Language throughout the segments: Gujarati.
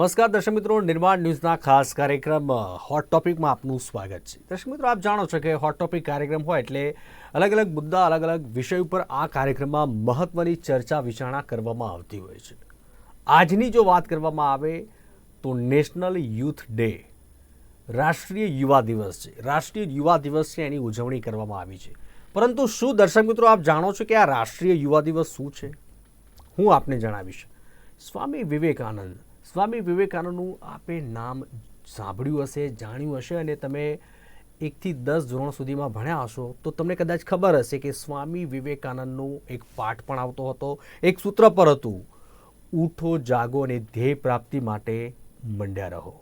નમસ્કાર, દર્શક મિત્રો. નિર્માણ ન્યૂઝના ખાસ કાર્યક્રમ હોટ ટોપિકમાં આપનું સ્વાગત છે. દર્શક મિત્રો, આપ જાણો છો કે હોટ ટોપિક કાર્યક્રમ હોય એટલે અલગ અલગ મુદ્દા અલગ અલગ વિષય ઉપર આ કાર્યક્રમમાં મહત્ત્વની ચર્ચા, વિચારણા કરવામાં આવતી હોય છે. આજની જો વાત કરવામાં આવે તો નેશનલ યુથ ડે રાષ્ટ્રીય યુવા દિવસ છે. રાષ્ટ્રીય યુવા દિવસ છે એની ઉજવણી કરવામાં આવી છે. પરંતુ શું, દર્શક મિત્રો, આપ જાણો છો કે આ રાષ્ટ્રીય યુવા દિવસ શું છે? હું આપને જણાવીશ. સ્વામી વિવેકાનંદ સ્વામી વિવેકાનંદનું આપે નામ સાંભળ્યું હશે, જાણ્યું હશે અને તમે એકથી દસ ધોરણ સુધીમાં ભણ્યા હશો, તો તમને કદાચ ખબર હશે કે સ્વામી વિવેકાનંદનું એક પાઠ પણ આવતો હતો, એક સૂત્ર પર હતું, ઉઠો, જાગો અને ધ્યેય પ્રાપ્તિ માટે મંડ્યા રહો.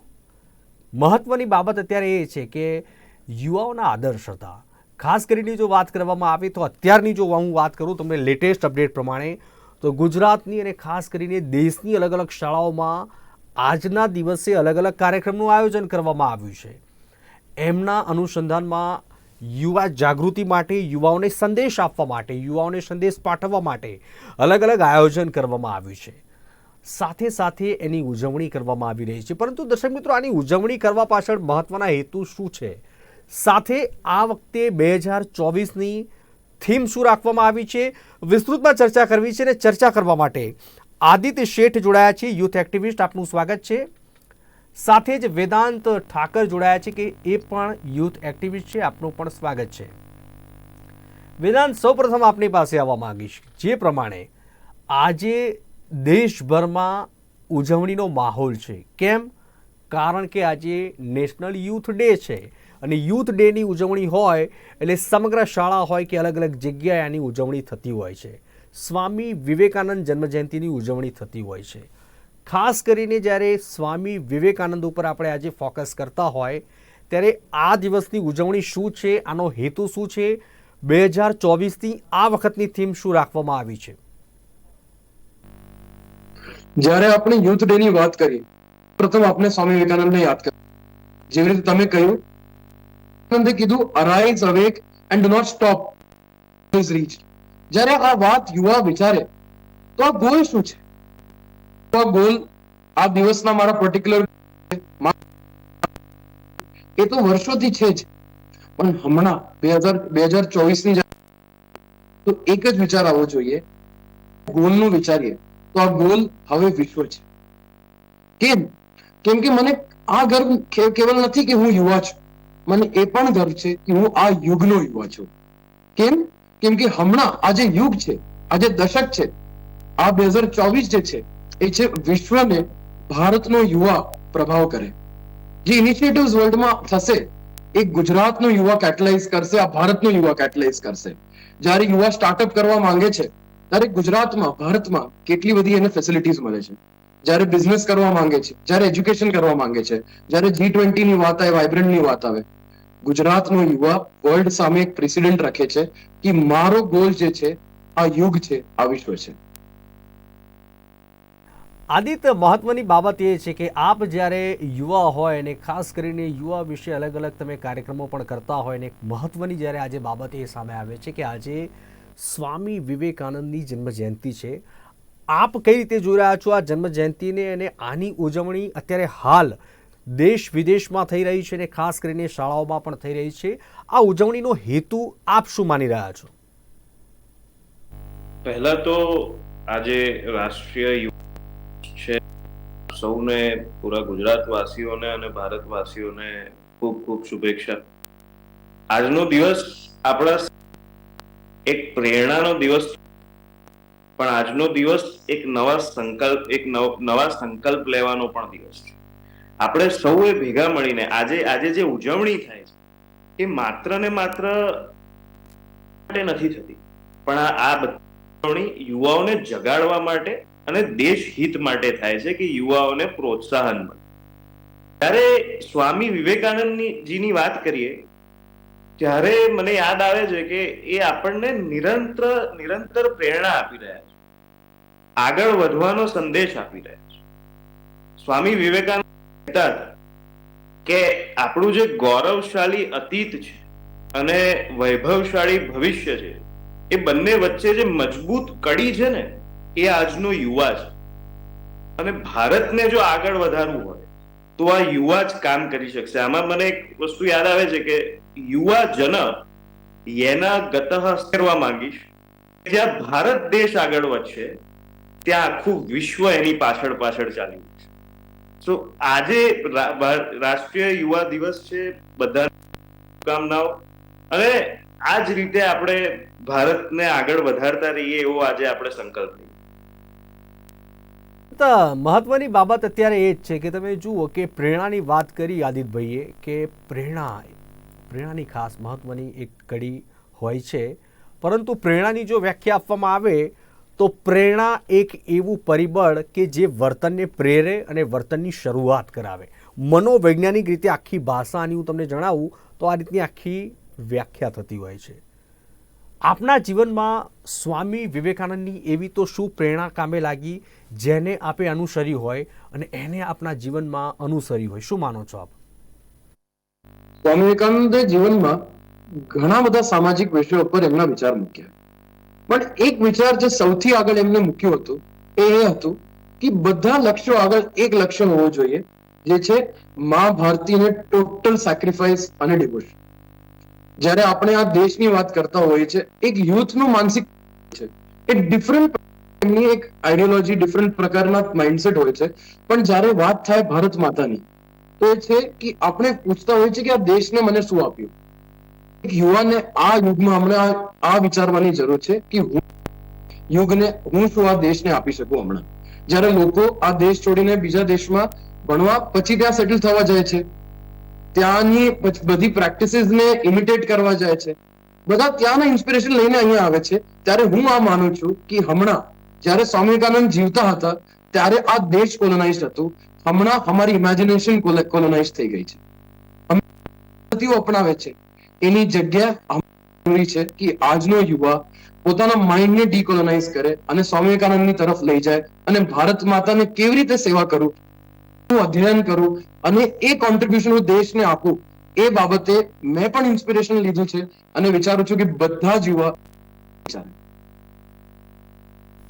મહત્વની બાબત અત્યારે એ છે કે યુવાઓના આદર્શ હતા ખાસ કરીને જો વાત કરવામાં આવે તો અત્યારની જો હું વાત કરું, તમને લેટેસ્ટ અપડેટ પ્રમાણે તો ગુજરાતની અને ખાસ કરીને દેશની અલગ અલગ શાળાઓમાં આજના દિવસે અલગ અલગ કાર્યક્રમનું આયોજન કરવામાં આવ્યું છે. એમના અનુસંધાનમાં યુવા જાગૃતિ માટે, યુવાઓને સંદેશ આપવા માટે, યુવાઓને સંદેશ પાઠવવા માટે અલગ અલગ આયોજન કરવામાં આવ્યું છે. સાથે સાથે એની ઉજવણી કરવામાં આવી રહી છે. પરંતુ દર્શક મિત્રો, આની ઉજવણી કરવા પાછળ મહત્વના હેતુ શું છે? સાથે આ વખતે બે હજાર ચોવીસની થીમ શું રાખવામાં આવી છે? વિસ્તૃતમાં ચર્ચા કરવી છે અને ચર્ચા કરવા માટે આદિત્ય શેઠ જોડાયા છે, યુથ એક્ટિવિસ્ટ. આપનું સ્વાગત છે. સાથે જ વેદાંત ઠાકર જોડાયા છે કે એ પણ યુથ એક્ટિવિસ્ટ છે. આપનું પણ સ્વાગત છે. વેદાંત, સૌપ્રથમ આપની પાસે આવવા માંગીશ જે પ્રમાણે આજે દેશભરમાં ઉજવણીનો માહોલ છે. કેમ? કારણ કે આજે નેશનલ યુથ ડે છે. અને યુથ ડેની ઉજવણી હોય એટલે સમગ્ર શાળા હોય કે અલગ અલગ જગ્યાએ આની ઉજવણી થતી હોય છે. સ્વામી વિવેકાનંદ જન્મજયંતિની ઉજવણી થતી હોય છે. ખાસ કરીને જ્યારે સ્વામી વિવેકાનંદ ઉપર આપણે આજે ફોકસ કરતા હોય, ત્યારે આ દિવસની ઉજવણી શું છે, આનો હેતુ શું છે, બે હજાર ચોવીસની આ વખતની થીમ શું રાખવામાં આવી છે? જ્યારે આપણે યુથ ડે ની વાત કરીએ પ્રથમ આપણે સ્વામી વિવેકાનંદને યાદ કરી જેવી રીતે તમે કહ્યું વિવેકાનંદે કીધું arise awake and do not stop is reach જ્યારે આ વાત યુવા વિચારે તો આ ગોલ શું છે તો આ ગોલ આ દિવસના મારા પર્ટિક્યુલર એ તો વર્ષોથી છે જ પણ હમણાં બે હજાર બે હજાર ચોવીસની તો એક જ વિચાર આવવો જોઈએ। ગોલનું વિચારીએ તો આ ગોલ હવે વિશ્વ છે કેમ કેમ કે મને આ ગર્વ કે- કેવલ નથી કે હું યુવા છું મને એ પણ ગર્વ છે કે હું આ યુગનો યુવા છું. કેમ? કેમ કે હમણાં આ જે યુગ છે, આ જે દશક છે, આ બે હજાર ચોવીસ જે છે, એ છે વિશ્વને ભારતનો યુવા પ્રભાવ કરે. જે ઇનિશિયેટિવ્સ વર્લ્ડમાં થશે, એ ગુજરાતનો યુવા કેટલાઇઝ કરશે, આ ભારતનો યુવા કેટલાઇઝ કરશે. જ્યારે યુવા સ્ટાર્ટઅપ કરવા માંગે છે, ત્યારે ગુજરાતમાં, ભારતમાં કેટલી બધી એને ફેસિલિટીઝ મળે છે. જ્યારે બિઝનેસ કરવા માંગે છે, જ્યારે એજ્યુકેશન કરવા માંગે છે, જ્યારે જી ટ્વેન્ટી ની વાત આવે વાઇબ્રન્ટની વાત આવે ગુજરાતનો યુવા વર્લ્ડ સામે એક પ્રેસિડેન્ટ રાખે છે કે મારો ગોલ જે છે, આ યુગ છે, આ વિશ્વ છે. આદિત્ય મહત્વની બાબત એ છે કે આપ જ્યારે યુવા હોય અને ખાસ કરીને યુવા વિશે અલગ અલગ તમે કાર્યક્રમો પણ કરતા હોય અને મહત્વની જ્યારે આજે બાબત એ સામે આવે છે કે આજે સ્વામી વિવેકાનંદની જન્મજયંતિ છે, આપ કઈ રીતે જોઈ રહ્યા છો આ જન્મજયંતિને અને આની ઉજવણી અત્યારે હાલ દેશ વિદેશમાં થઈ રહી છે અને ખાસ કરીને શાળાઓમાં પણ થઈ રહી છે. આ ઉજવણીનો હેતુ આપ શું માની રહ્યા છો? પહેલા તો આજે રાષ્ટ્રીય છે. સૌને, પૂરા ગુજરાતવાસીઓને અને ભારતવાસીઓને ખૂબ ખૂબ શુભેચ્છા. આજનો દિવસ આપણા એક પ્રેરણાનો દિવસ પણ આજનો દિવસ એક નવા સંકલ્પ, એક નવ- સંકલ્પ લેવાનો પણ દિવસ છે. આપણે સૌએ ભેગા મળીને આજે આજે જે ઉજવણી થાય છે, એ માત્ર ને માત્ર માટે નથી થતી. પણ આ બધી યુવાઓને જગાડવા માટે અને દેશ હિત માટે થાય છે કે યુવાઓને પ્રોત્સાહન મળે. ત્યારે સ્વામી વિવેકાનંદની જીની વાત કરીએ, ત્યારે મને યાદ આવે છે કે એ આપણને નિરંતર નિરંતર પ્રેરણા આપી રહ્યા છે. આગળ વધવાનો સંદેશ આપી રહ્યા છે. સ્વામી વિવેકાનંદ કે આપણું જે ગૌરવશાળી અતીત છે અને વૈભવશાળી ભવિષ્ય છે, એ બંને વચ્ચે જે મજબૂત કડી છે ને, એ આજનો યુવા છે. અને ભારતને જો આગળ વધારવું હોય, તો આ યુવા જ કામ કરી શકશે. આમાં મને એક વસ્તુ યાદ આવે છે કે યુવા જન યેના ગતઃ કરવા માંગીશ. જ્યાં ભારત દેશ આગળ વધશે, ત્યાં આખું વિશ્વ એની પાછળ પાછળ ચાલી રહ્યું છે સો આજે રાષ્ટ્રીય યુવા દિવસ છે બધા શુભકામનાઓ. અને આ જ રીતે આપણે ભારતને આગળ વધારતા રહીએ એવો આજે આપણે સંકલ્પ મહત્વની બાબત અત્યારે એ જ છે કે તમે જુઓ કે પ્રેરણાની વાત કરી આદિતભાઈએ કે પ્રેરણા પ્રેરણાની ખાસ મહત્વની એક કડી હોય છે. પરંતુ પ્રેરણાની જો વ્યાખ્યા આપવામાં આવે તો પ્રેરણા એક એવું પરિબળ કે જે વર્તનને પ્રેરે અને વર્તનની શરૂઆત કરાવે. મનોવૈજ્ઞાનિક રીતે આખી ભાષાની હું તમને જણાવું તો આ રીતની આખી વ્યાખ્યા થતી હોય છે. આપના જીવનમાં સ્વામી વિવેકાનંદની એવી તો શું પ્રેરણા કામે લાગી જેને આપે અનુસરી હોય અને એને આપના જીવનમાં અનુસરી હોય? શું માનો છો આપ? સ્વામી વિવેકાનંદે જીવનમાં ઘણા બધા સામાજિક વિષયો પર એમના વિચાર મૂક્યા. પણ એક વિચાર જે સૌથી આગળ એમને મૂક્યું હતું એ એ હતું કે બધા લક્ષ્યો આગળ એક લક્ષ્ય હોવું જોઈએ, જે છે મા ભારતીને ટોટલ સેક્રિફાઈસ અને ડિવોશન જ્યારે આપણે આ દેશની વાત કરતા હોઈએ છીએ, એક યુથનું માનસિક છે. એ ડિફરન્ટ એમની એક આઈડિયોલોજી ડિફરન્ટ પ્રકારના માઇન્ડસેટ હોય છે. પણ જ્યારે વાત થાય ભારત માતાની, તો એ છે કે આપણે પૂછતા હોઈએ છીએ કે આ દેશને મને શું આપ્યું? એક યુવાને આ યુગમાં હમણાં આ વિચારવાની જરૂર છે કે હું યુગને, હું શું આ દેશને આપી શકું હમણાં? જ્યારે લોકો આ દેશ છોડીને બીજા દેશમાં ભણવા પછી ત્યાં સેટલ થવા જાય છે. ત્યાંની બધી પ્રેક્ટિસીસ ને ઇમિટેટ કરવા જાય છે. બધા ત્યાંના ઇન્સ્પિરેશન લઈને અહીંયા આવે છે. ત્યારે હું આ માનું છું કે હમણાં જ્યારે સ્વામી વિવેકાનંદ જીવતા હતા, ત્યારે આ દેશ કોલોનાઇઝ હતું. હમણાં અમારી ઇમેજિનેશન કોલોનાઇઝ થઈ ગઈ છે. અપનાવે છે. એની જગ્યા જરૂરી છે કે આજનો યુવા પોતાના માઇન્ડને ડીકોલોનાઇઝ કરે અને સ્વામી વિવેકાનંદની તરફ લઈ જાય અને ભારત માતાને કેવી રીતે સેવા કરું હું અધ્યયન કરું અને એ કોન્ટ્રીબ્યુશન હું દેશને આપું, એ બાબતે મેં પણ ઇન્સ્પિરેશન લીધું છે અને વિચારું છું કે બધા જ યુવા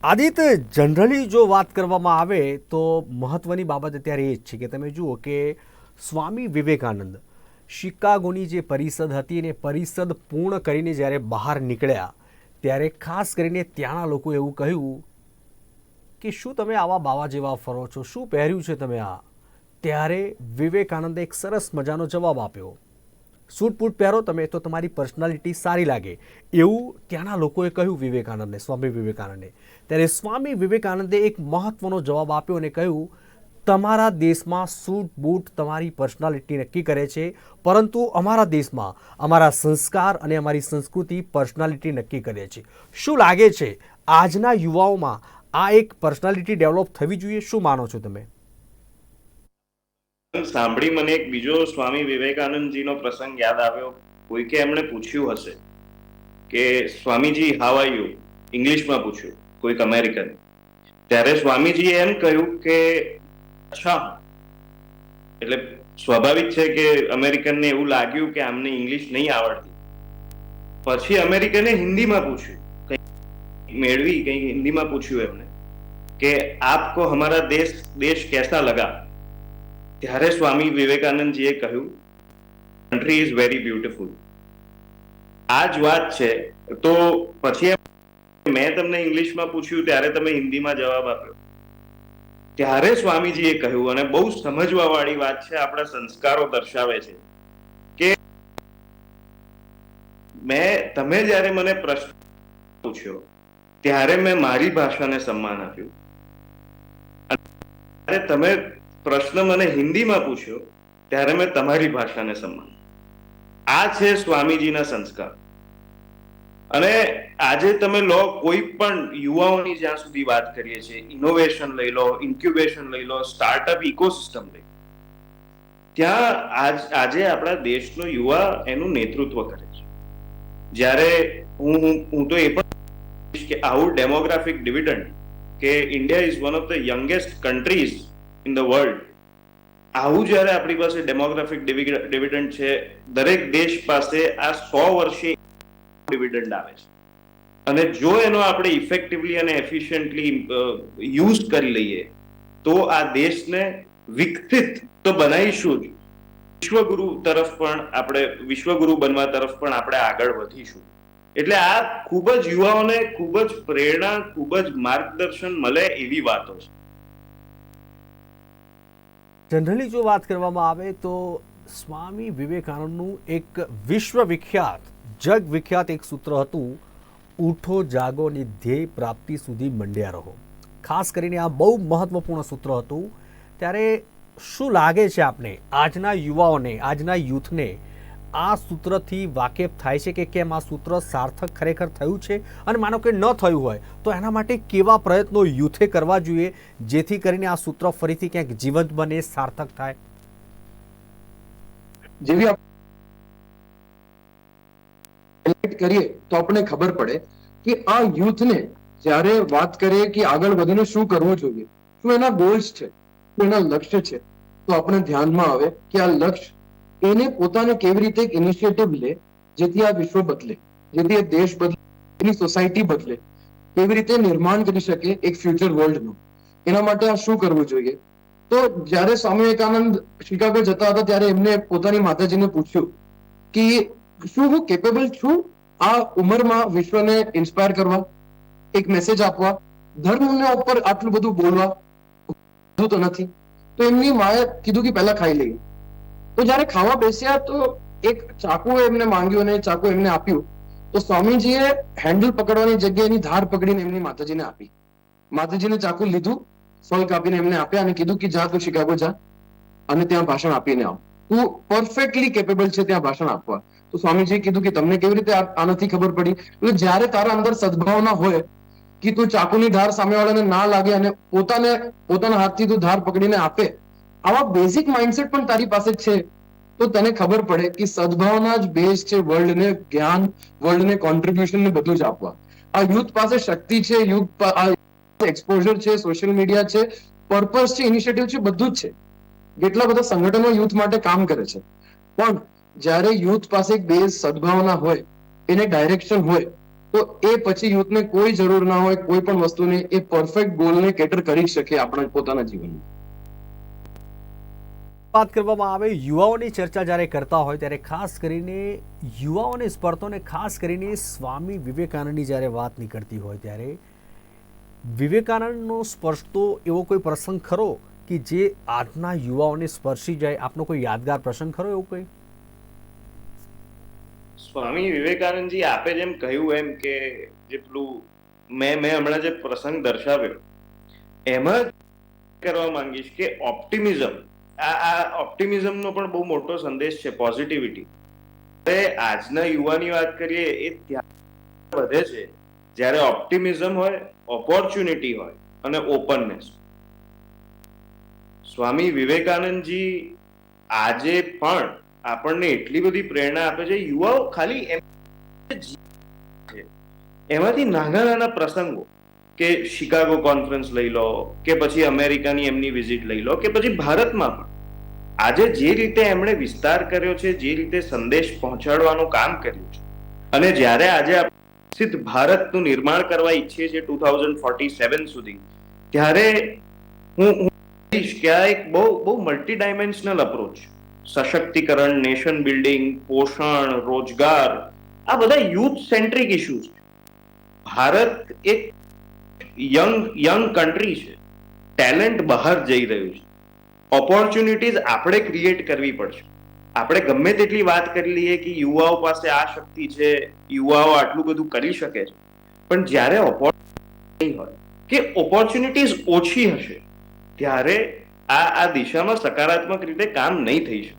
આદિત્ય જનરલી જો વાત કરવામાં આવે તો મહત્વની બાબત અત્યારે એ જ છે કે તમે જુઓ કે સ્વામી વિવેકાનંદ શિકાગોની જે પરિષદ હતી એને પરિષદ પૂર્ણ કરીને જ્યારે બહાર નીકળ્યા, ત્યારે ખાસ કરીને ત્યાંના લોકો એવું કહ્યું કે, શું તમે આવા બાવા જેવા ફરો છો? શું પહેર્યું છે તમે આ? ત્યારે વિવેકાનંદે એક સરસ મજાનો જવાબ આપ્યો સૂટપૂટ પહેરો તમે તો તમારી પર્સનાલિટી સારી લાગે. એવું ત્યાંના લોકોએ કહ્યું વિવેકાનંદને, સ્વામી વિવેકાનંદને ત્યારે સ્વામી વિવેકાનંદે એક મહત્વનો જવાબ આપ્યો અને કહ્યું તમારા દેશમાં સૂટ, બૂટ તમારી પર્સનાલિટી નક્કી કરે છે, પરંતુ અમારા દેશમાં અમારા સંસ્કાર અને અમારી સંસ્કૃતિ પર્સનાલિટી નક્કી કરે છે. શું લાગે છે આજના યુવાઓમાં આ એક પર્સનાલિટી ડેવલપ થવી જોઈએ? શું માનો છો તમે? સાંભળી મને એક બીજો સ્વામી વિવેકાનંદજીનો પ્રસંગ યાદ આવ્યો. કોઈકે એમણે પૂછ્યું હશે કે, સ્વામીજી હાવ આર યુ ઇંગ્લિશમાં પૂછ્યું, કોઈક અમેરિકન. ત્યારે સ્વામીજીએ એમ કહ્યું કે એટલે સ્વાભાવિક છે કે અમેરિકનને એવું લાગ્યું કે આમને ઇંગ્લિશ નહીં આવડતી. પછી અમેરિકને હિન્દીમાં પૂછ્યું. કંઈ મેળવી, કંઈ હિન્દીમાં પૂછ્યું એમને કે આપકો હમારા દેશ દેશ કેસા લગા? ત્યારે સ્વામી વિવેકાનંદજીએ કહ્યું કન્ટ્રી ઇઝ વેરી બ્યુટીફુલ આ જ વાત છે. તો પછી મેં તમને ઇંગ્લિશમાં પૂછ્યું, ત્યારે તમે હિન્દીમાં જવાબ આપ્યો. ત્યારે સ્વામીજીએ કહ્યું અને બહુ સમજવા વાળી વાત છે, આપણા સંસ્કારો દર્શાવે છે. કે મેં, તમે જ્યારે મને પ્રશ્ન પૂછ્યો, ત્યારે મેં મારી ભાષાને સન્માન આપ્યું. અને તમે પ્રશ્ન મને હિન્દીમાં પૂછ્યો, ત્યારે મેં તમારી ભાષાને સન્માન આ છે સ્વામીજીના સંસ્કાર. અને આજે તમે લો કોઈ પણ યુવાઓની જ્યાં સુધી વાત કરીએ છીએ ઇનોવેશન લઈ લો ઇન્ક્યુબેશન લઈ લો સ્ટાર્ટઅપ ઇકોસિસ્ટમ લઈ ત્યાં આજ, આજે આપણા દેશનો યુવા એનું નેતૃત્વ કરે છે. જ્યારે હું હું તો એ પણ કે આવું ડેમોગ્રાફિક ડિવિડન્ડ કે India is one of the youngest countries in the world આવું જ્યારે આપણી પાસે ડેમોગ્રાફિક ડિવિડન્ડ છે, દરેક દેશ પાસે આ સો વર્ષે ડિવિડન્ડ આવે છે. અને જો એનો આપણે ઇફેક્ટિવલી અને એફિશિયન્ટલી યુઝ કરી લઈએ, તો આ દેશને વિકસિત તો બનાવીશું જ. વિશ્વગુરુ તરફ પણ આપણે, વિશ્વગુરુ બનવા તરફ પણ આપણે આગળ વધીશું. એટલે આ ખૂબ જ યુવાઓને ખૂબ જ પ્રેરણા, ખૂબ જ માર્ગદર્શન મળે એવી વાતો છે. જનરલી જો વાત કરવામાં આવે તો સ્વામી વિવેકાનંદનું એક વિશ્વ વિખ્યાત જગ વિખ્યાત એક સૂત્ર હતું, ઉઠો, જાગો ધ્યેય પ્રાપ્તિ સુધી મંડ્યા રહો. ખાસ કરીને આ બહુ મહત્વપૂર્ણ સૂત્ર હતું. ત્યારે શું લાગે છે આપને આજના યુવાઓને, આજના યુથને આ સૂત્રથી વાકેફ થાય છે કે કેમ? આ સૂત્ર સાર્થક ખરેખર થયું છે? અને માનો કે ન થયું હોય, તો એના માટે કેવા પ્રયત્નો યુથે કરવા જોઈએ જેથી કરીને આ સૂત્ર ફરીથી ક્યાંક જીવંત બને, સાર્થક થાય? જેવી આપણે કરીએ તો આપણે ખબર પડે કે આ યુથને જ્યારે વાત કરીએ કે આગળ વધીને શું કરવું જોઈએ, શું એના ગોલ્સ છે, શું એના લક્ષ્ય છે, તો આપણે ધ્યાનમાં આવે કે આ લક્ષ્ય એને પોતાને કેવી રીતે એક ઇનિશિયેટિવ લે, જેથી આ વિશ્વ બદલે, જેથી આ દેશ બદલે, એની સોસાયટી બદલે, કેવી રીતે નિર્માણ કરી શકે એક ફ્યુચર વર્લ્ડનું એના માટે આ શું કરવું જોઈએ? તો જ્યારે સ્વામી વિવેકાનંદ શિકાગો જતા હતા ત્યારે એમને પોતાની માતાજીને પૂછ્યું કે શું હું કેપેબલ છું આ ઉંમરમાં વિશ્વને ઇન્સ્પાયર કરવા? એક મેસેજ આપવા. ધર્મના ઉપર આટલું બધું બોલવા? બધું તો નથી. તો એમની માએ કીધું કે પહેલા ખાઈ લઈએ. તો જ્યારે ખાવા બેસ્યા તો એક ચાકુ એમને માંગ્યું અને ચાકુ એમને આપ્યું. તો સ્વામીજીએ હેન્ડલ પકડવાની જગ્યાએ એની ધાર પકડીને એમની માતાજીને આપી. માતાજીને ચાકુ લીધું, ફળ કાપીને એમને આપ્યા અને કીધું કે જા તું શિકાગો જા. અને ત્યાં ભાષણ આપીને આવ. તું પરફેક્ટલી કેપેબલ છે, ત્યાં ભાષણ આપવા. તો સ્વામીજીએ કીધું કે તમને કેવી રીતે આનાથી ખબર પડી? એટલે જ્યારે તારા અંદર સદભાવના હોય કે તું ચાકુની ધાર સામેવાળાને ના લાગે અને પોતાને પોતાના હાથથી તું ધાર પકડીને આપે, આવા બેઝિક માઇન્ડસેટ પણ તારી પાસે છે. તો તને ખબર પડે કે સદભાવના જ બેઝ છે વર્લ્ડને જ્ઞાન વર્લ્ડને કોન્ટ્રીબ્યુશન ને બધું જ આપવા. આ યુથ પાસે શક્તિ છે, યુથ એક્સપોઝર છે સોશિયલ મીડિયા છે પર્પઝ છે ઇનિશિયેટિવ છે, બધું જ છે. કેટલા બધા સંગઠનો યુથ માટે કામ કરે છે. પણ જ્યારે યુથ પાસે એક બેઝ સદભાવના હોય, એને ડાયરેક્શન હોય, તો એ પછી યુથને કોઈ જરૂર ના હોય, કોઈ પણ વસ્તુને એ પરફેક્ટ ગોલને કેટર કરી શકે આપણા પોતાના જીવનમાં. વાત કરવામાં આવે યુવાઓની ચર્ચા જ્યારે કરતા હોય, ત્યારે ખાસ કરીને યુવાઓને સ્પર્ધોને ખાસ કરીને સ્વામી વિવેકાનંદની જ્યારે વાત નીકળતી હોય, ત્યારે વિવેકાનંદનો સ્પર્શતો એવો કોઈ પ્રસંગ ખરો કે જે આજના યુવાઓને સ્પર્શી જાય? આપનો કોઈ યાદગાર પ્રસંગ ખરો એવું કોઈ? સ્વામી વિવેકાનંદજી આપે જેમ કહ્યું એમ કે જે પેલું મેં મેં હમણાં જે પ્રસંગ દર્શાવ્યો, એમાં કરવા માંગીશ કે ઓપ્ટિમિઝમ, આ આ ઓપ્ટિમિઝમનો પણ બહુ મોટો સંદેશ છે પોઝિટિવિટી હવે આજના યુવાની વાત કરીએ, એ ત્યાં વધે છે, જ્યારે ઓપ્ટિમિઝમ હોય ઓપોર્ચ્યુનિટી હોય અને ઓપનનેસ સ્વામી વિવેકાનંદજી આજે પણ આપણને એટલી બધી પ્રેરણા આપે છે. યુવાઓ ખાલી એમ એમાંથી નાના નાના પ્રસંગો કે શિકાગો કોન્ફરન્સ લઈ લો, કે પછી અમેરિકાની એમની વિઝિટ લઈ લો, કે પછી ભારતમાં પણ. આજે જે રીતે એમણે વિસ્તાર કર્યો છે, જે રીતે સંદેશ પહોંચાડવાનું કામ કર્યું છે, અને જ્યારે આજે સિદ્ધ ભારતનું નિર્માણ કરવા ઈચ્છીએ છીએ ટુ થાઉઝન્ડ ફોર્ટી સેવન સુધી, ત્યારે હું હું કહીશ કે આ એક બહુ બહુ મલ્ટી ડાયમેન્શનલ અપ્રોચ સશક્તિકરણ, નેશન બિલ્ડિંગ, પોષણ, રોજગાર, આ બધા યુથ સેન્ટ્રિક ઇશ્યુઝ છે. ભારત એક યંગ યંગ કન્ટ્રી છે. ટેલેન્ટ બહાર જઈ રહ્યું છે. ઓપોર્ચ્યુનિટીઝ આપણે ક્રિએટ કરવી પડશે. આપણે ગમે તેટલી વાત કરી લઈએ કે યુવાઓ પાસે આ શક્તિ છે, યુવાઓ આટલું બધું કરી શકે છે. પણ જ્યારે ઓપોર્ચ્યુનિટી હોય, કે ઓપોર્ચ્યુનિટીઝ ઓછી હશે, ત્યારે આ આ દિશામાં સકારાત્મક રીતે કામ નહીં થઈ શકે.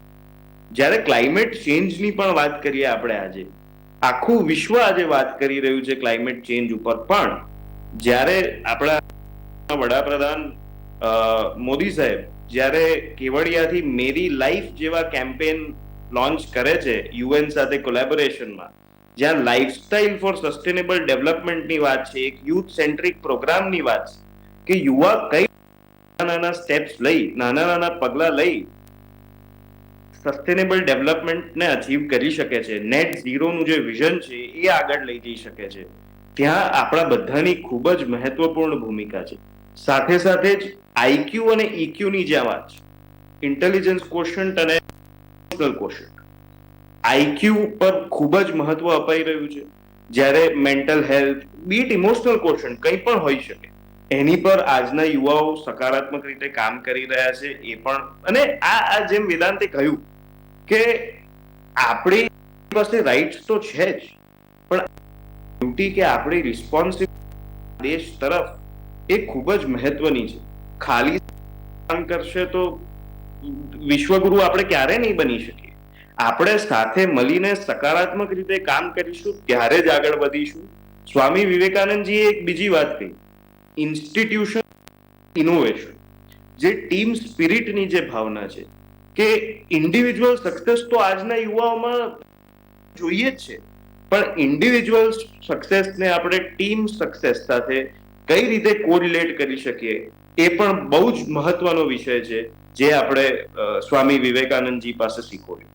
જ્યારે ક્લાઇમેટ ચેન્જની પણ વાત કરીએ આપણે આજે, આખું વિશ્વ આજે વાત કરી રહ્યું છે ક્લાઇમેટ ચેન્જ ઉપર. પણ જ્યારે આપણા વડાપ્રધાન મોદી સાહેબ જ્યારે કેવડિયાથી મેરી લાઈફ જેવા કેમ્પેન લોન્ચ કરે છે યુએન સાથે કોલેબોરેશનમાં જ્યાં લાઇફસ્ટાઇલ ફોર સસ્ટેનેબલ ડેવલપમેન્ટની વાત છે, એક યુથ સેન્ટ્રિક પ્રોગ્રામની વાત છે, કે યુવા કઈ નાના નાના સ્ટેપ્સ લઈ નાના નાના પગલાં લઈ સસ્ટેનેબલ ડેવલપમેન્ટને અચીવ કરી શકે છે. નેટ ઝીરોનું જે વિઝન છે, એ આગળ લઈ જઈ શકે છે. ત્યાં આપણા બધાની ખૂબ જ મહત્વપૂર્ણ ભૂમિકા છે. સાથે સાથે જ આઈક્યુ અને ઈક્યુ ની જે વાત છે ઇન્ટેલિજન્સ કોશન્ટ અને ઇમોશનલ કોશન્ટ આઈક્યુ પર ખૂબ જ મહત્વ અપાઈ રહ્યું છે. જ્યારે mental health be it emotional quotient કંઈ પણ હોઈ શકે એની પર આજના યુવાઓ સકારાત્મક રીતે કામ કરી રહ્યા છે એ પણ, અને આ જેમ વેદાંતે કહ્યું કે આપણી પાસે રાઇટ્સ તો છે જ, પણ ડ્યુટી કે આપણી રિસ્પોન્સિબિલિટી દેશ તરફ એ ખૂબ જ મહત્વની છે. ખાલી કામ કરશે તો વિશ્વગુરુ આપણે ક્યારે નહીં બની શકીએ. આપણે સાથે મળીને સકારાત્મક રીતે કામ કરીશું, ત્યારે જ આગળ વધીશું. સ્વામી વિવેકાનંદજીએ એક બીજી વાત કહી. ઇન્સ્ટિટ્યુશન ઇનોવેશન જે ટીમ સ્પિરિટની જે ભાવના છે, કે ઇન્ડિવિજ્યુઅલ સક્સેસ તો આજના યુવાઓમાં જોઈએ જ છે, પણ ઇન્ડિવિજ્યુઅલ સક્સેસને આપણે ટીમ સક્સેસ સાથે કઈ રીતે કોરિલેટ કરી શકીએ, એ પણ બહુ જ મહત્વનો વિષય છે, જે આપણે સ્વામી વિવેકાનંદજી પાસે શીખવ્યું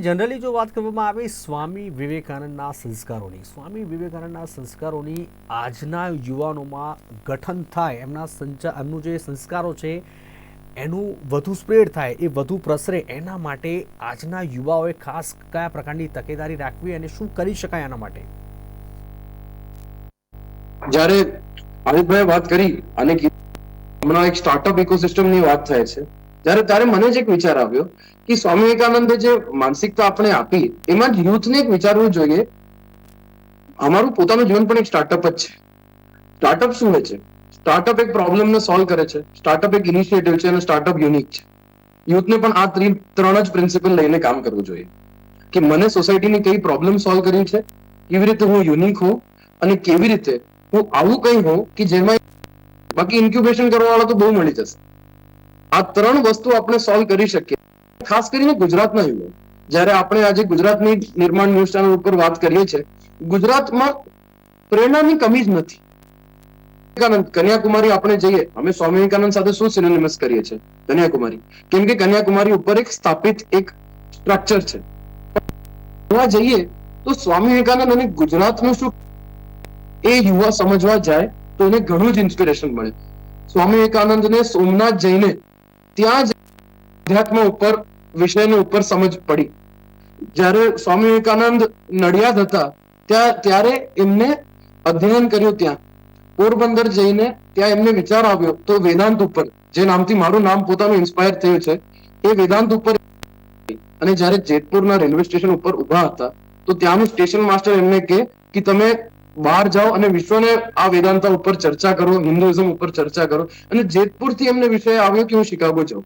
જનરલી જો વાત કરવામાં આવે, સ્વામી વિવેકાનંદના સંસ્કારોની, સ્વામી વિવેકાનંદના સંસ્કારોની આજના યુવાનોમાં ગઠન થાય, એમના સંચા, એમનું જે સંસ્કારો છે, એનું વધુ સ્પ્રેડ થાય, એ વધુ પ્રસરે, એના માટે આજના યુવાઓએ ખાસ કયા પ્રકારની તકેદારી રાખવી અને શું કરી શકાય આના માટે? જ્યારે આદિત્યભાઈ વાત કરી અને હમણાં એક સ્ટાર્ટઅપ ઇકોસિસ્ટમની વાત થાય છે. ત્યારે ત્યારે મને જ એક વિચાર આવ્યો કે સ્વામી વિવેકાનંદે જે માનસિકતા આપણે આપી, એમાં જ યુથને એક વિચારવું જોઈએ. અમારું પોતાનું જીવન પણ એક સ્ટાર્ટઅપ જ છે. સ્ટાર્ટઅપ શું હોય છે? સ્ટાર્ટઅપ એક પ્રોબ્લેમને સોલ્વ કરે છે. સ્ટાર્ટઅપ એક ઇનિશિયેટિવ છે અને સ્ટાર્ટઅપ યુનિક છે. યુથને પણ આ ત્રી- ત્રણ જ પ્રિન્સિપલ લઈને કામ કરવું જોઈએ. કે મને સોસાયટીની કઈ પ્રોબ્લેમ સોલ્વ કરવી છે? કેવી રીતે હું યુનિક હોઉં? અને કેવી રીતે હું આવું કંઈ હોઉં કે જેમાં બાકી ઇન્ક્યુબેશન કરવા વાળા તો બહુ મળી જશે. આ ત્રણ વસ્તુ આપણે સોલ્વ કરી શકીએ. ખાસ કરીને ગુજરાતના યુવા જ્યારે આપણે આજે ગુજરાતની નિર્માણ ન્યૂઝ ચેનલ ઉપર વાત કરીએ છીએ, ગુજરાતમાં પ્રેરણાની કમી જ નથી. કન્યાકુમારી આપણે જઈએ, અમે સ્વામી વિવેકાનંદ સાથે શું સિનોનિમસ કરીએ છીએ? કન્યાકુમારી. કેમ કે કન્યાકુમારી ઉપર એક સ્થાપિત એક સ્ટ્રક્ચર છે. જોવા જઈએ તો સ્વામી વિવેકાનંદ અને ગુજરાતનું શું એ યુવા સમજવા જાય તો એને ઘણું જ ઇન્સ્પિરેશન મળે. સ્વામી વિવેકાનંદને સોમનાથ જઈને ત્યાં જ અધ્યાત્મ ઉપર, વિષયને ઉપર સમજ પડી. જ્યારે સ્વામી વિવેકાનંદ નડિયાદ હતા, ત્યાં, ત્યારે એમને અધ્યયન કર્યું ત્યાં. પોરબંદર જઈને ત્યાં એમને વિચાર આવ્યો, તો વેદાંત ઉપર, જે નામથી મારું નામ પોતાનું ઇન્સ્પાયર થયું છે, એ વેદાંત ઉપર અને જ્યારે જેતપુરના રેલવે સ્ટેશન ઉપર ઊભા હતા, તો ત્યાંનું સ્ટેશન માસ્ટર એમને કે તમે બહાર જાઓ અને વિશ્વને આ વેદાંતા ઉપર ચર્ચા કરો, હિન્દુઇઝમ ઉપર ચર્ચા કરો. અને જેતપુરથી એમને વિષય આવ્યો કે હું શિકાગો જાઉં.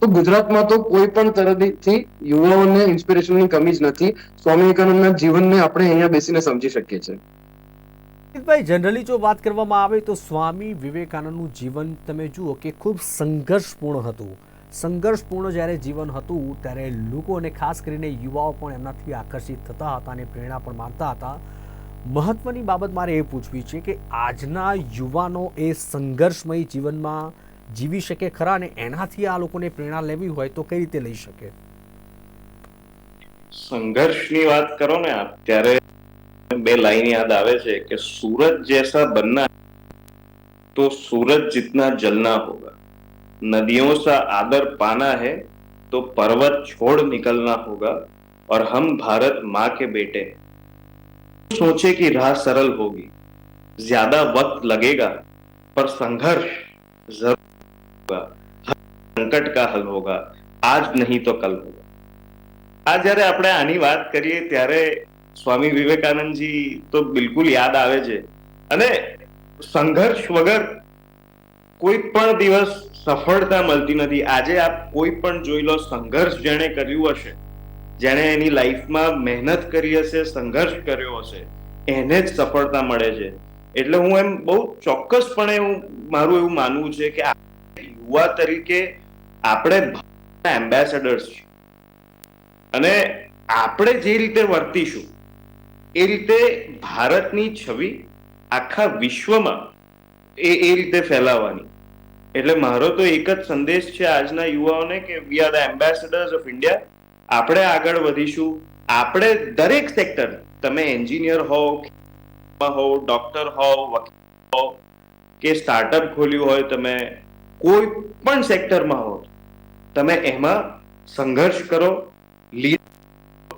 તો ગુજરાતમાં તો કોઈ પણ તરફથી યુવાઓને ઇન્સ્પિરેશનની કમી જ નથી. સ્વામી વિવેકાનંદના જીવનને આપણે અહીંયા બેસીને સમજી શકીએ છીએ. ભાઈ જનરલી જો વાત કરવામાં આવે તો સ્વામી વિવેકાનંદનું જીવન તમે જુઓ કે ખૂબ સંઘર્ષપૂર્ણ હતું. સંઘર્ષપૂર્ણ જ્યારે જીવન હતું, ત્યારે લોકો અને ખાસ કરીને યુવાઓ પણ એમનાથી આકર્ષિત થતા હતા અને પ્રેરણા પણ માનતા હતા. મહત્વની બાબત મારે એ પૂછવી છે કે આજના યુવાનો એ સંઘર્ષમય જીવનમાં જીવી શકે ખરા અને એનાથી આ લોકોને પ્રેરણા લેવી હોય તો કઈ રીતે લઈ શકે? સંઘર્ષની વાત કરો ને અત્યારે બે લાઈન યાદ આવે છે કે સૂરજ જૈસા બનના તો સૂરજ જીતના જલના હોગા. નદીઓ सा आदर पाना है तो पर्वत छोड़ निकलना होगा और हम भारत माँ के बेटे सोचे कि राह सरल होगी ज्यादा वक्त लगेगा पर संघर्ष जरूर होगा हर संकट का हल होगा आज नहीं तो कल होगा આ જ્યારે આપણે આની વાત કરીએ ત્યારે સ્વામી વિવેકાનંદજી તો બિલકુલ યાદ આવે છે અને સંઘર્ષ વગર કોઈ પણ દિવસ સફળતા મળતી નથી આજે આપ કોઈ પણ જોઈ લો સંઘર્ષ જેણે કર્યું હશે જેણે એની લાઈફમાં મહેનત કરી હશે, સંઘર્ષ કર્યો હશે, એને જ સફળતા મળે છે. એટલે હું એમ બહુ ચોક્કસપણે હું, મારું એવું માનવું છે કે યુવા તરીકે આપણે એમ્બેસેડર્સ છીએ. અને આપણે જે રીતે વર્તીશું, એ રીતે ભારતની છબી આખા વિશ્વમાં એ એ રીતે ફેલાવવાની એટલે મારો તો એક જ સંદેશ છે આજના યુવાઓને કે we are the ambassadors of India આપણે આગળ વધીશું. આપણે દરેક સેક્ટર તમે એન્જિનિયર હો હો ડોક્ટર હો, વકીલ હો, કે સ્ટાર્ટઅપ ખોલ્યું હોય તમે, કોઈ પણ સેક્ટરમાં હો, તમે એમાં સંઘર્ષ કરો લીડ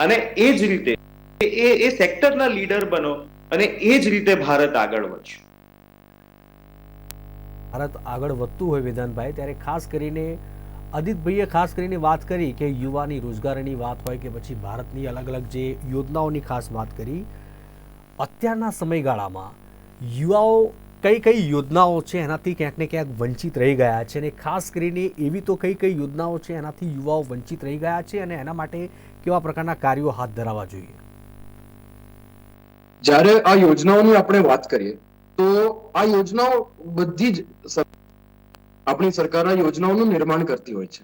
અને એ જ રીતે, એ એ સેક્ટરના લીડર બનો અને એ જ રીતે ભારત આગળ વધશે. ભારત આગળ વધતું હોય વિધાનભાઈ, ત્યારે ખાસ કરીને અદિતભાઈએ ખાસ કરીને વાત કરી કે યુવાની રોજગારીની વાત હોય કે પછી ભારતની અલગ અલગ જે યોજનાઓની ખાસ વાત કરી, અત્યારના સમયગાળામાં યુવાઓ કઈ કઈ યોજનાઓ છે એનાથી ક્યાંક ને ક્યાંક વંચિત રહી ગયા છે અને ખાસ કરીને એવી તો કઈ કઈ યોજનાઓ છે એનાથી યુવાઓ વંચિત રહી ગયા છે અને એના માટે કેવા પ્રકારના કાર્યો હાથ ધરાવવા જોઈએ? જ્યારે આ યોજનાઓની આપણે વાત કરીએ, તો આ યોજનાઓ બધી જ આપણી સરકાર યોજનાઓનું નિર્માણ કરતી હોય છે.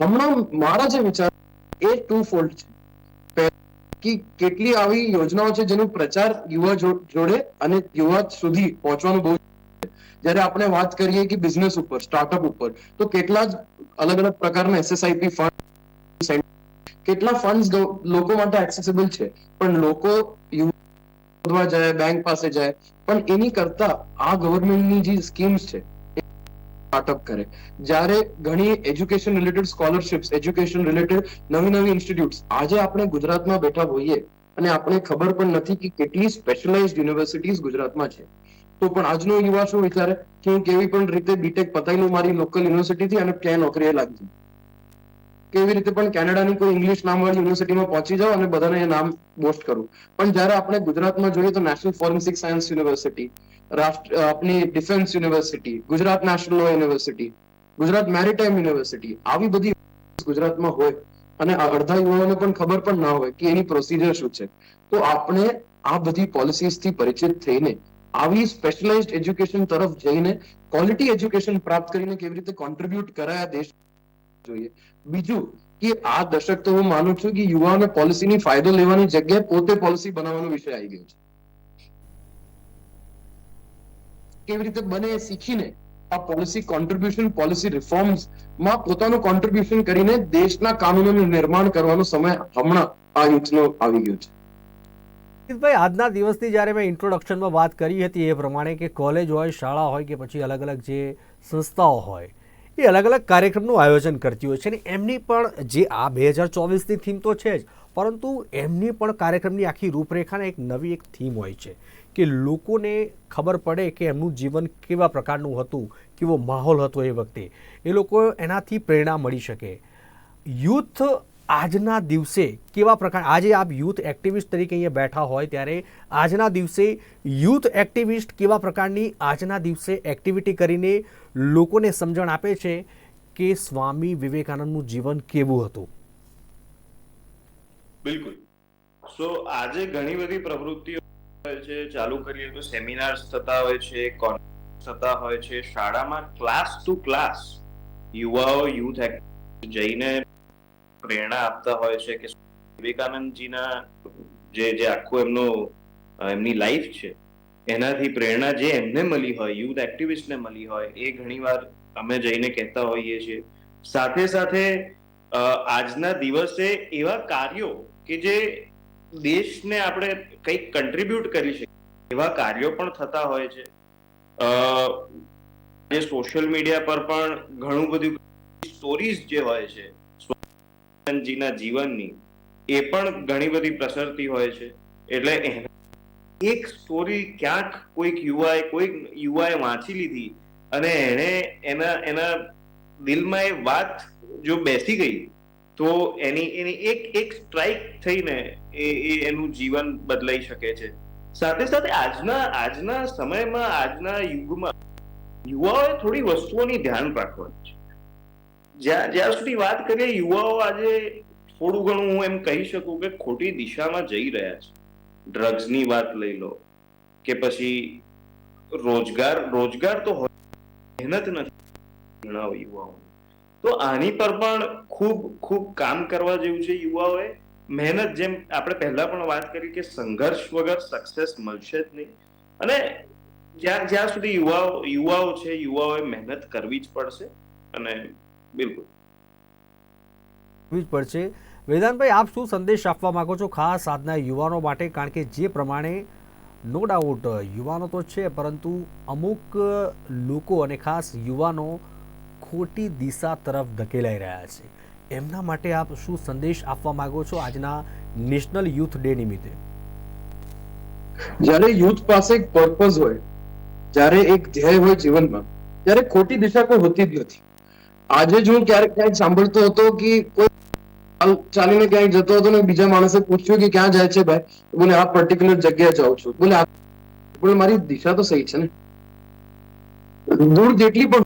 હમણાં મારા જે વિચાર એ ટુ ફોલ્ડ છે કે કેટલી આવી યોજનાઓ છે જેનો પ્રચાર યુવા જોડે અને યુવા સુધી પહોંચવાનું બહુ જ્યારે આપણે વાત કરીએ કે બિઝનેસ ઉપર સ્ટાર્ટઅપ ઉપર, તો કેટલા જ અલગ અલગ પ્રકારના એસએસઆઈપી ફંડ કેટલા ફંડ લોકો માટે એક્સેસિબલ છે. પણ લોકો જાય બેંક પાસે જાય, પણ એની કરતા આ ગવર્મેન્ટની જે સ્કીમ્સ છે સ્ટાર્ટઅપ કરે. જ્યારે ઘણી education related scholarships education related નવી નવી ઇન્સ્ટિટ્યૂટ્સ આજે આપણે ગુજરાતમાં બેઠા હોઈએ અને આપણે ખબર પણ નથી કે કેટલી સ્પેશિયલાઇઝ યુનિવર્સિટીઝ ગુજરાતમાં છે. તો પણ આજનો યુવા શું વિચારે? કે હું કેવી પણ રીતે બીટેક પતાવી લઉં મારી લોકલ યુનિવર્સિટીથી અને ક્યાંય નોકરીએ લાગી કેવી રીતે પણ કેનેડાની કોઈ ઇંગ્લિશ નામવાળી યુનિવર્સિટીમાં પહોંચી જાઓ અને બધાને એ નામ બોસ્ટ કરું. પણ જ્યારે આપણે ગુજરાતમાં જોઈએ તો નેશનલ ફોરેન્સિક સાયન્સ યુનિવર્સિટી રાષ્ટ્ર આપની defence university, Gujarat national law university, Gujarat maritime university, આવી બધી ગુજરાતમાં હોય અને અડધા યુવાઓને પણ ખબર પણ ના હોય કે એની પ્રોસિજર શું છે. તો આપણે આ બધી પોલિસીસથી પરિચિત થઈને, આવી સ્પેશિયલાઇઝડ એજ્યુકેશન તરફ જઈને ક્વોલિટી એજ્યુકેશન પ્રાપ્ત કરીને કેવી રીતે કોન્ટ્રીબ્યુટ કરાયા દેશ જોઈએ. બીજું કે આ દશક તો હું માનું છું કે યુવાઓને પોલિસીની ફાયદો લેવાની જગ્યાએ પોતે પોલિસી બનાવવાનો વિષય આવી ગયો છે. કેવી રીતે બને શીખીને આ પોલિસી કોન્ટ્રીબ્યુશન પોલિસી રિફોર્મ્સમાં પોતાનું કોન્ટ્રીબ્યુશન કરીને દેશના કાનૂનોનું નિર્માણ કરવાનો સમય હમણાં આ યુથનો આવી ગયો છે. ભાઈ આજના દિવસની જ્યારે મેં ઇન્ટ્રોડક્શનમાં વાત કરી હતી એ પ્રમાણે કે કોલેજ હોય, શાળા હોય કે પછી અલગ અલગ જે સંસ્થાઓ હોય, એ અલગ અલગ કાર્યક્રમનું આયોજન કરતી હોય છે અને એમની પણ જે આ બે હજાર ચોવીસની થીમ તો છે જ, પરંતુ એમની પણ કાર્યક્રમની આખી રૂપરેખાને એક નવી એક થીમ હોય છે. કે લોકોને ખબર પડે કે એમનું જીવન કેવા પ્રકારનું હતું, કેવો માહોલ હતો એ વખતે. એ લોકો એનાથી પ્રેરણા મળી શકે. યુથ આજના દિવસે કેવા પ્રકાર, આજે આપ યુથ એક્ટિવિસ્ટ તરીકે અહીંયા બેઠા હોય ત્યારે આજના દિવસે યુથ એક્ટિવિસ્ટ કેવા પ્રકારની આજના દિવસે એક્ટિવિટી કરીને લોકોને સમજણ આપે છે કે સ્વામી વિવેકાનંદનું જીવન કેવું હતું? બિલકુલ. સો આજે ઘણી બધી પ્રવૃત્તિઓ છે, ચાલુ કરીએ તો સેમિનાર્સ થતા હોય છે કોન્ફરન્સ થતા હોય છે. શાળામાં ક્લાસ ટુ ક્લાસ યુવાઓ યુથ જઈને પ્રેરણા આપતા હોય છે કે વિવેકાનંદજીના જે જે આખું એમનું, એમની લાઈફ છે, એનાથી પ્રેરણા જે એમને મળી હોય યુથ એક્ટિવિસ્ટને મળી હોય, એ ઘણીવાર અમે જઈને કહેતા હોઈએ છીએ. સાથે સાથે આજના દિવસે એવા કાર્યો કે જે દેશને આપણે કંઈક કન્ટ્રીબ્યુટ કરી શકીએ. એવા કાર્યો પણ થતા હોય છે. જે સોશિયલ મીડિયા પર પણ ઘણું બધું સ્ટોરીઝ જે હોય છે જીના જીવનની, એ પણ ઘણી બધી પ્રસરતી હોય છે. એટલે એક સ્ટોરી ક્યાંક કોઈક યુવાએ કોઈક યુવાએ વાંચી લીધી અને એણે એના એના દિલમાં એ વાત જો બેસી ગઈ તો એની એની એક એક સ્ટ્રાઇક થઈને એ એનું જીવન બદલાઈ શકે છે. સાથે સાથે આજના આજના સમયમાં, આજના યુગમાં યુવાઓએ થોડી વસ્તુઓની ધ્યાન રાખવાની છે. જ્યાં જ્યાં સુધી વાત કરીએ, યુવાઓ આજે થોડું ઘણું હું એમ કહી શકું કે ખોટી દિશામાં જઈ રહ્યા છે. ડ્રગ્સની વાત લઈ લો કે પછી રોજગાર રોજગાર તો હોય, મહેનત નથી. ઘણા યુવાઓ તો આની પર પણ ખૂબ ખૂબ કામ કરવા જેવું છે યુવાઓએ. મહેનત જેમ આપણે પહેલા પણ વાત કરી કે સંઘર્ષ વગર સક્સેસ મળશે જ નહીં. અને જ્યાં જ્યાં સુધી યુવાઓ યુવાઓ છે, યુવાઓએ મહેનત કરવી જ પડશે અને બિલકુલ. કરવી પડશે. વેદાંતભાઈ, આપ શું સંદેશ આપવા માંગો છો ખાસ આજના યુવાનો માટે? કારણ કે જે પ્રમાણે, નો ડાઉટ યુવાનો તો છે, પરંતુ અમુક લોકો અને ખાસ યુવાનો ખોટી દિશા તરફ ધકેલાઈ રહ્યા છે. એમના માટે આપ શું સંદેશ આપવા માંગો છો આજના નેશનલ યુથ ડે નિમિત્તે? જ્યારે યુથ પાસે એક પર્પઝ હોય, જ્યારે એક ધ્યેય હોય જીવનમાં, ત્યારે ખોટી દિશા કોઈ હોતી જ નથી. આજે જ હું ક્યારેક ક્યાંક સાંભળતો હતો કે કોઈ ચાલીને ક્યાંક જતો હતો ને બીજા માણસે પૂછ્યું કે ક્યાં જાય છે ભાઈ? બોલે, આ પર્ટિક્યુલર જગ્યાએ જાઉં છું. બોલે બોલે, મારી દિશા તો સહી છે ને. દૂર જેટલી પણ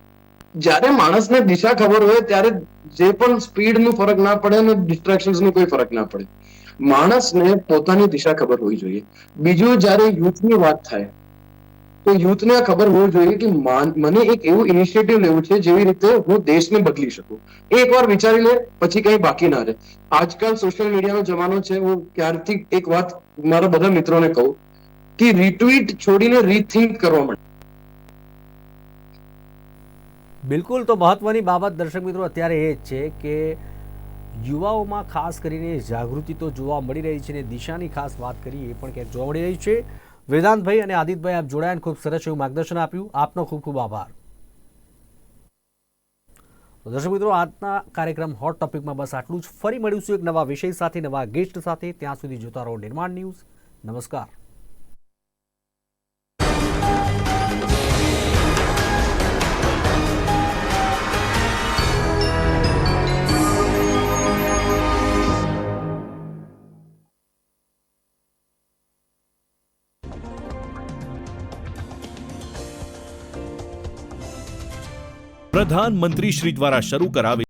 જ્યારે માણસને દિશા ખબર હોય ત્યારે જે પણ સ્પીડનું ફરક ના પડે અને ડિસ્ટ્રેક્શન્સ કોઈ ફરક ના પડે. માણસને પોતાની દિશા ખબર હોવી જોઈએ. બીજું, જ્યારે યુથની વાત થાય, તો યુથને આ ખબર હોવી જોઈએ કે મને એક એવું ઇનિશિયેટિવ લેવું છે જેવી રીતે હું દેશને બદલી શકું. એકવાર વિચારી લે, પછી કઈ બાકી ના રહે. આજકાલ સોશિયલ મીડિયાનો જમાનો છે, હું ક્યારથી એક વાત મારા બધા મિત્રોને કહું, કે રીટ્વીટ છોડીને રીથિંક કરવા માટે બિલકુલ, તો મહત્વની બાબત દર્શક મિત્રો અત્યારે એ જ છે કે યુવાઓમાં ખાસ કરીને જાગૃતિ તો જોવા મળી રહી છે અને દિશાની ખાસ વાત કરીએ એ પણ ક્યાંક જોવા મળી રહી છે. વેદાંતભાઈ અને આદિતભાઈ, આપ જોડાયા ખૂબ સરસ એવું માર્ગદર્શન આપ્યું. આપનો ખૂબ ખૂબ આભાર. દર્શક મિત્રો, આજના કાર્યક્રમ હોટ ટોપિકમાં બસ આટલું જ. ફરી મળીશું એક નવા વિષય સાથે, નવા ગેસ્ટ સાથે. ત્યાં સુધી જોતા રહો નિર્માણ ન્યૂઝ. નમસ્કાર. પ્રધાનમંત્રી શ્રી દ્વારા શરૂ કરાવેલ